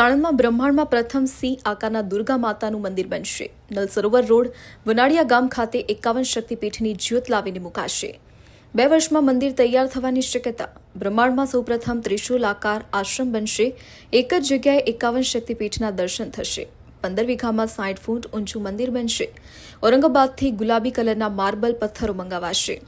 સાણંદમાં બ્રહ્માંડમાં પ્રથમ સિંહ આકારના દુર્ગા માતાનું મંદિર બનશે. નલ સરોવર રોડ, વનાડિયા ગામ ખાતે એકાવન શક્તિપીઠની જ્યોત લાવીને મુકાશે. બે વર્ષમાં મંદિર તૈયાર થવાની શક્યતા. બ્રહ્માંડમાં સૌપ્રથમ ત્રિશુલ આકાર આશ્રમ બનશે. એક જ જગ્યાએ એકાવન શક્તિપીઠના દર્શન થશે. પંદર વીઘામાં સાઠ ફૂટ ઊંચું મંદિર બનશે. ઔરંગાબાદથી ગુલાબી કલરના માર્બલ પથ્થરો મંગાવાશે.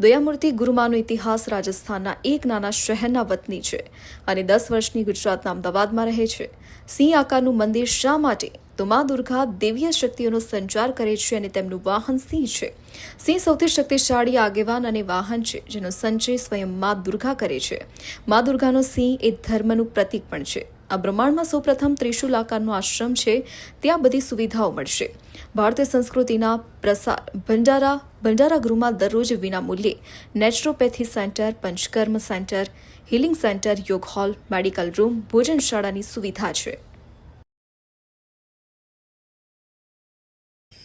દયામૂર્તિ ગુરુમાનો ઇતિહાસ રાજસ્થાનના એક નાના શહેરના વતની છે અને દસ વર્ષની ગુજરાતના અમદાવાદમાં રહે છે. સિંહ આકારનું મંદિર શા માટે? તો મા દુર્ગા દેવીય શક્તિઓનો સંચાર કરે છે અને તેમનું વાહન સિંહ છે. સિંહ સૌથી શક્તિશાળી, આગેવાન અને વાહન છે, જેનો સંચય સ્વયં મા દુર્ગા કરે છે. મા દુર્ગાનો સિંહ એ ધર્મનું પ્રતીક પણ છે. આ બ્રહ્માંડમાં સૌપ્રથમ ત્રિશુલ આકારનો આશ્રમ છે. ત્યાં બધી સુવિધાઓ મળશે. ભારતીય સંસ્કૃતિના પ્રસાર ભંડારા ભંડારા ગૃહમાં દરરોજ વિના મૂલ્યે naturopathy centre, panchakarma centre, healing centre, yoga hall, medical room, ભોજનશાળાની સુવિધા છે.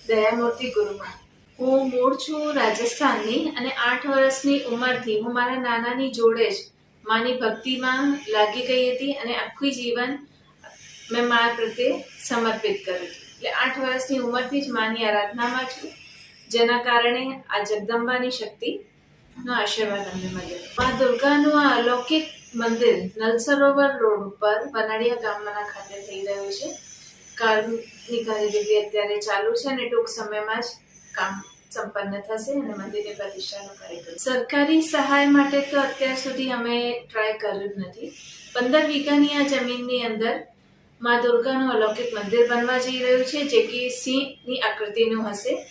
દયામૂર્તિ ગુરુમાં હું મૂળ છું રાજસ્થાનની અને આઠ વર્ષની ઉંમરથી હું મારા નાનાની જોડે જ માની ભક્તિમાં લાગી ગઈ હતી અને આખું જીવન મેં મા પ્રત્યે સમર્પિત કર્યું એટલે આઠ વર્ષની ઉંમરથી જ માની આરાધનામાં છું. જેના કારણે આ જગદંબાની શક્તિનો આશીર્વાદ અમને મળ્યો. મા દુર્ગાનું આ અલૌકિક મંદિર નલ સરોવર રોડ ઉપર વનાડિયા ગામના ખાતે થઈ રહ્યું છે. કામની કામગીરી અત્યારે ચાલુ છે અને ટૂંક સમયમાં જ કામ સંપન્ન થશે અને મંદિરની પ્રતિષ્ઠાનો કાર્યક્રમ. સરકારી સહાય માટે તો અત્યાર સુધી અમે ટ્રાય કર્યું નથી. પંદર વીઘાની આ જમીનની અંદર મા દુર્ગાનું અલૌકિક મંદિર બનવા જઈ રહ્યું છે, જે કે સિંહની આકૃતિનું હશે.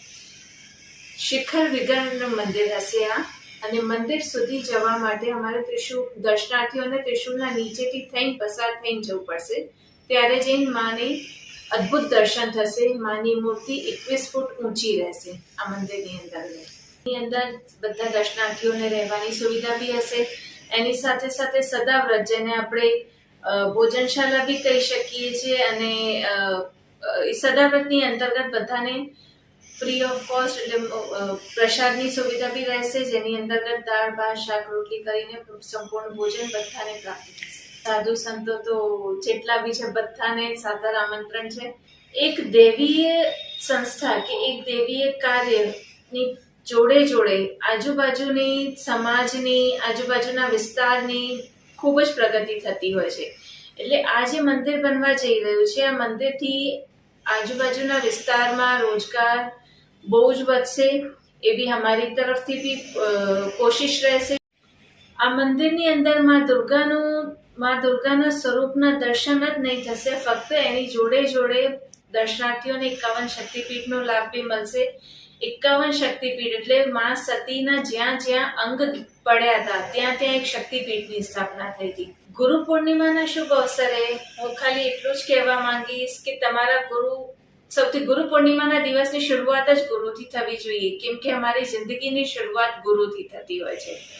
શિખર વિગ્રહનું મંદિર હશે આ. અને મંદિર સુધી જવા માટે અમારે ત્રિશુલ દર્શનાર્થીઓને ત્રિશુલના નીચેથી થઈને પસાર થઈને જવું પડશે. ત્યારે જઈને માની અદ્ભુત દર્શન થશે. માની મૂર્તિ એકવીસ ફૂટ ઊંચી રહેશે આ મંદિરની અંદર. એની અંદર બધા દર્શનાર્થીઓને રહેવાની સુવિધા બી હશે. એની સાથે સાથે સદાવ્રત, જેને આપણે ભોજનશાળા બી કહી શકીએ છીએ અને સદાવ્રતની અંતર્ગત બધાને ફ્રી ઓફ કોસ્ટ એટલે પ્રસાદની સુવિધા બી રહેશે. જેની અંતર્ગત દાળ, ભાત, શાક, રોટલી કરીને સંપૂર્ણ ભોજન બધાને પ્રાપ્ત થશે. સાધુ સંતો તો જેટલા બી છે, બધાને સાદર આમંત્રણ છે. એક દેવીય સંસ્થા કે એક દેવીય કાર્યની જોડે જોડે આજુબાજુની સમાજની, આજુબાજુના વિસ્તારની ખૂબ જ પ્રગતિ થતી હોય છે. એટલે આ જે મંદિર બનવા જઈ રહ્યું છે, આ મંદિરથી આજુબાજુના વિસ્તારમાં રોજગાર બહુ જ વધશે એવી અમારી તરફથી બી કોશિશ રહેશે. આ મંદિરની અંદરમાં દુર્ગાનું માં દુર્ગાના સ્વરૂપના દર્શન જ નહીં થશે. ફક્ત એની જોડે જોડે દર્શનાર્થીઓને એકાવન શક્તિપીઠનો લાભ બી મળશે. એકાવન શક્તિપીઠ એટલે માં સતીના જ્યાં જ્યાં અંગ પડ્યા હતા, ત્યાં ત્યાં એક શક્તિપીઠની સ્થાપના થઈ હતી. ગુરુ પૂર્ણિમાના શુભ અવસરે હું ખાલી એટલું જ કહેવા માંગીશ કે તમારા ગુરુ, સૌથી ગુરુ પૂર્ણિમાના દિવસની શરૂઆત જ ગુરુથી થવી જોઈએ. કેમ કે અમારી જિંદગીની શરૂઆત ગુરુથી થતી હોય છે.